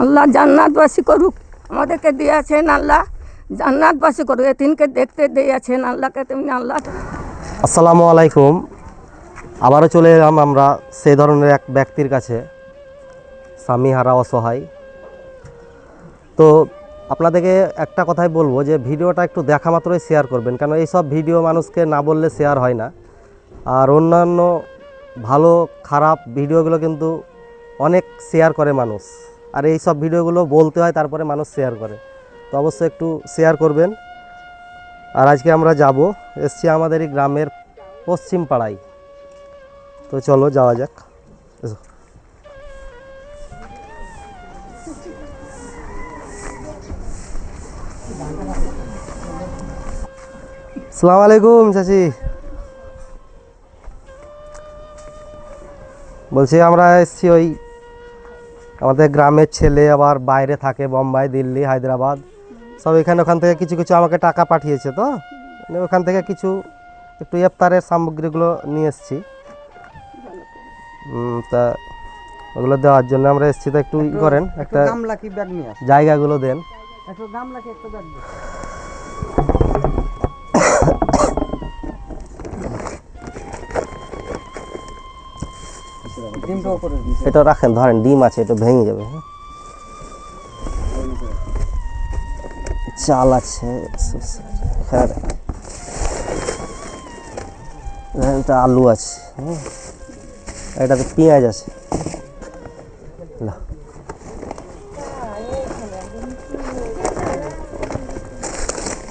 আল্লাহ জান্নাতবাসী করুক। আমাদেরকে দিয়েছেন আল্লাহ। জান্নাতবাসী করুক। এতিনকে দেখতে দিয়েছেন আল্লাহকে। তেমনি আল্লাহ আসসালামু আলাইকুম। আবারও চলে এলাম আমরা সেই ধরনের এক ব্যক্তির কাছে স্বামীহারা অসহায়। তো আপনাদেরকে একটা কথাই বলব যে, ভিডিওটা একটু দেখা মাত্রই শেয়ার করবেন। কারণ এইসব ভিডিও মানুষকে না বললে শেয়ার হয় না। আর অন্যান্য ভালো, খারাপ ভিডিওগুলো কিন্তু অনেক শেয়ার করে মানুষ। আর এই সব ভিডিওগুলো বলতে হয়, তারপরে মানুষ শেয়ার করে। তো অবশ্যই একটু শেয়ার করবেন। আর আজকে আমরা যাব, এসছি আমাদের এই গ্রামের পশ্চিম পাড়ায়। তো চলো যাওয়া যাক। সালাম আলাইকুম চাচি। বলছি আমরা এসছি ওই আমাদের গ্রামের ছেলে আবার বাইরে থাকে বোম্বাই দিল্লি হায়দ্রাবাদ। সব এখানে ওখান থেকে কিছু কিছু আমাকে টাকা পাঠিয়েছে তো। মানে ওখান থেকে কিছু একটু ইফতারের সামগ্রীগুলো নিয়ে এসেছি। তা ওগুলো দেওয়ার জন্য আমরা এসেছি তো একটু ই করেন একটা জায়গাগুলো দেন। একটু গামলা কি একটা ব্যাগ এটা রাখেন, ধরেন ডিম আছে, এটা ভেঙে যাবে হ্যাঁ? চাল আছে হ্যাঁ ধরেন এটা আলু আছে হুম এটাতে পেঁয়াজ আছে।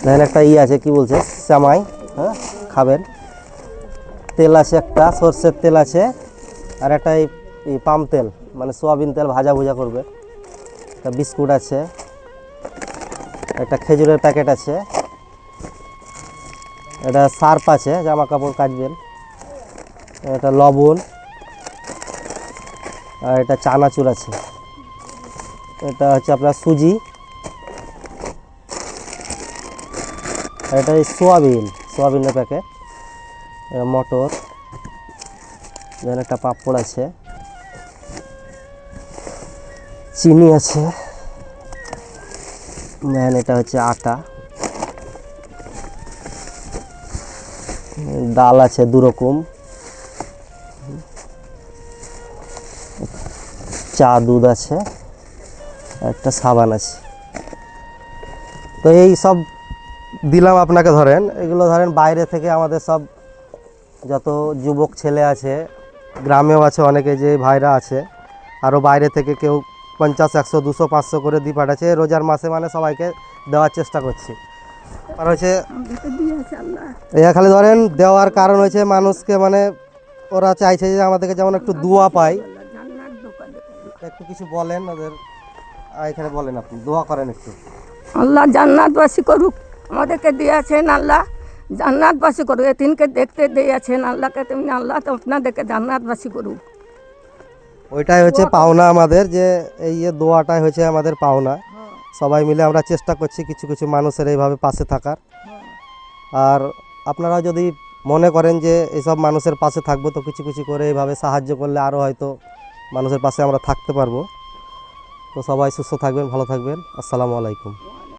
দেখেন একটা ই আছে, কি বলছে? সামাই হ্যাঁ? খাবেন। তেল আছে একটা, সর্ষের তেল আছে। আর একটা এই পাম তেল মানে সোয়াবিন তেল ভাজা ভুজা করবে। একটা বিস্কুট আছে, একটা খেজুরের প্যাকেট আছে এটা সার্ফ আছে, জামা কাপড় কাচবেন এটা লবণ, আর এটা চানাচুর আছে। এটা হচ্ছে আপনার সুজি, আর এটা সোয়াবিন, সোয়াবিনের প্যাকেট মটর। যেন একটা পাঁপড় আছে। চিনি আছে। দেন এটা হচ্ছে আটা। ডাল আছে দু রকম চা দুধ আছে। একটা সাবান আছে। তো এই সব দিলাম আপনাকে ধরেন। এগুলো ধরেন বাইরে থেকে আমাদের সব যত যুবক ছেলে আছে গ্রামেও আছে, অনেকে যে ভাইরা আছে। আরও বাইরে থেকে কেউ পঞ্চাশ, একশো, দুশো, পাঁচশো করে দিয়ে পাঠাচ্ছে। রোজার মাসে মানে সবাইকে দেওয়ার চেষ্টা করছি। আর হচ্ছে এটা খালি ধরেন দেওয়ার কারণ হয়েছে মানুষকে মানে ওরা চাইছে যে আমাদেরকে যেমন একটু দোয়া দোকান একটু কিছু বলেন ওদের এখানে বলেন আপনি, দোয়া করেন একটু। আল্লাহ জান্নাতবাসী করুক, আমাদেরকে দিয়েছেন আল্লাহ। জান্নাতবাসী করুক এতিনকে দেখতে দিয়েছেন আল্লাহকে তেমনি আল্লাহ তো আপনাদেরকে জান্নাতবাসী করুক। ওইটাই হচ্ছে পাওনা আমাদের যে এই দোয়াটাই হচ্ছে আমাদের পাওনা। সবাই মিলে আমরা চেষ্টা করছি কিছু কিছু মানুষের এইভাবে পাশে থাকার। আর আপনারা যদি মনে করেন যে এইসব মানুষের পাশে থাকব তো কিছু কিছু করে এইভাবে সাহায্য করলে আরও হয়তো মানুষের পাশে আমরা থাকতে পারব। তো সবাই সুস্থ থাকবেন ভালো থাকবেন। আসসালামু আলাইকুম।